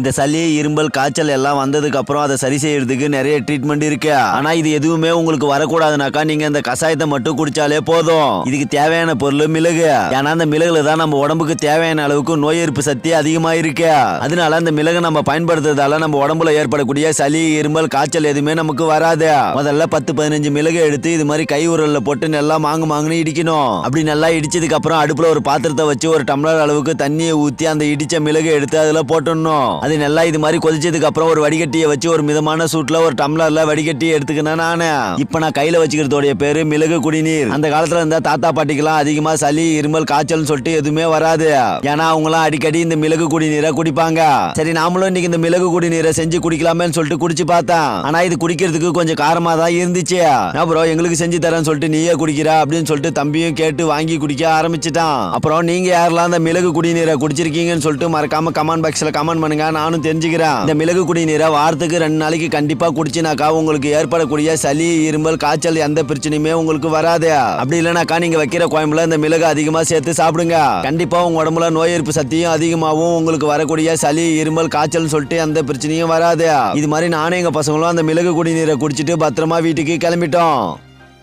இந்த சளி இரும்பல் காய்ச்சல் எல்லாம் வந்ததுக்கு அப்புறம் அதை சரி செய்யறதுக்கு நிறைய ட்ரீட்மெண்ட் இருக்கு. ஆனா இது எதுவுமே உங்களுக்கு வரக்கூடாதுனாக்கா நீங்க இந்த கஷாயத்தை மட்டும் குடிச்சாலே போதும். இதுக்கு தேவையான பொருள் மிளகு. ஏன்னா அந்த மிளகுல தான் நம்ம உடம்புக்கு தேவையான அளவுக்கு நோய் எதிர்ப்பு சக்தி அதிகமா இருக்கு அதனால அந்த மிளகு நம்ம பயன்படுத்துறதால நம்ம உடம்புல ஏற்படக்கூடிய சளி இருமல் காய்ச்சல் எதுவுமே நமக்கு வராது. முதல்ல பத்து பதினஞ்சு மிளகு எடுத்து இது மாதிரி கை உரல்ல போட்டு நல்லா மாங்கு மாங்குன்னு இடிக்கணும். அப்படி நல்லா இடிச்சதுக்கு அப்புறம் அடுப்புல ஒரு பாத்திரத்தை வச்சு ஒரு டம்ளர் அளவுக்கு தண்ணியை ஊத்தி அந்த இடிச்ச மிளகு எடுத்து அதுல போட்டுடணும். அது நல்லா இது மாதிரி கொதிச்சதுக்கு அப்புறம் ஒரு வடிகட்டியை வச்சு ஒரு மிதமான சூட்ல ஒரு டம்ளர்ல வடிகட்டி எடுத்துக்கினேன் நானே. இப்ப நான் கையில வச்சுக்கிறதோடைய பேரு மிளகு குடிநீர். அந்த காலத்துல இருந்த தாத்தா பாட்டிக்கெல்லாம் அதிகமா சளி இருமல் காய்ச்சல்னு சொல்லிட்டு எதுவுமே வராது. ஏன்னா அவங்களாம் அடிக்கடி இந்த மிளகு குடிநீரை குடிப்பாங்க. சரி நாமளும் இன்னைக்கு இந்த மிளகு குடிநீரை செஞ்சு குடிக்கலாமேன்னு சொல்லிட்டு குடிச்சு பார்த்தேன். ஆனா இது குடிக்கிறதுக்கு கொஞ்சம் காரமா தான் இருந்துச்சு. அப்புறம் எங்களுக்கு செஞ்சு தரேன்னு சொல்லிட்டு நீயே குடிக்கிற அப்படின்னு சொல்லிட்டு தம்பியும் கேட்டு வாங்கி குடிக்க ஆரம்பிச்சிட்டான். அப்புறம் நீங்க யாரெல்லாம் அந்த மிளகு குடிநீரை குடிச்சிருக்கீங்கன்னு சொல்லிட்டு மறக்காம கமெண்ட் பாக்ஸ்ல கமெண்ட் பண்ணுங்க. நானும் தெரிஞ்சுக்கிறேன். இந்த மிளகு குடிநீரை வாரத்துக்கு ரெண்டு நாளைக்கு கண்டிப்பா குடிச்சினாக்கா உங்களுக்கு ஏற்படக்கூடிய சளி இருமல் காய்ச்சல் எந்த பிரச்சனையுமே உங்களுக்கு வராது. அப்படி இல்லைனாக்கா நீங்க வைக்கிற குழம்புல இந்த மிளகு அதிகமா சேர்த்து சாப்பிடுங்க. கண்டிப்பா உங்க உடம்புல நோய் எதிர்ப்பு சக்தியும் அதிகமாகவும் உங்களுக்கு வரக்கூடிய சளி இருமல் காய்ச்சல் சொல்லிட்டு எந்த பிரச்சனையும் வராது. இது மாதிரி நானும் எங்க பசங்களும் அந்த மிளகு குடிநீரை குடிச்சிட்டு பத்திரமா வீட்டுக்கு கிளம்பிட்டோம்.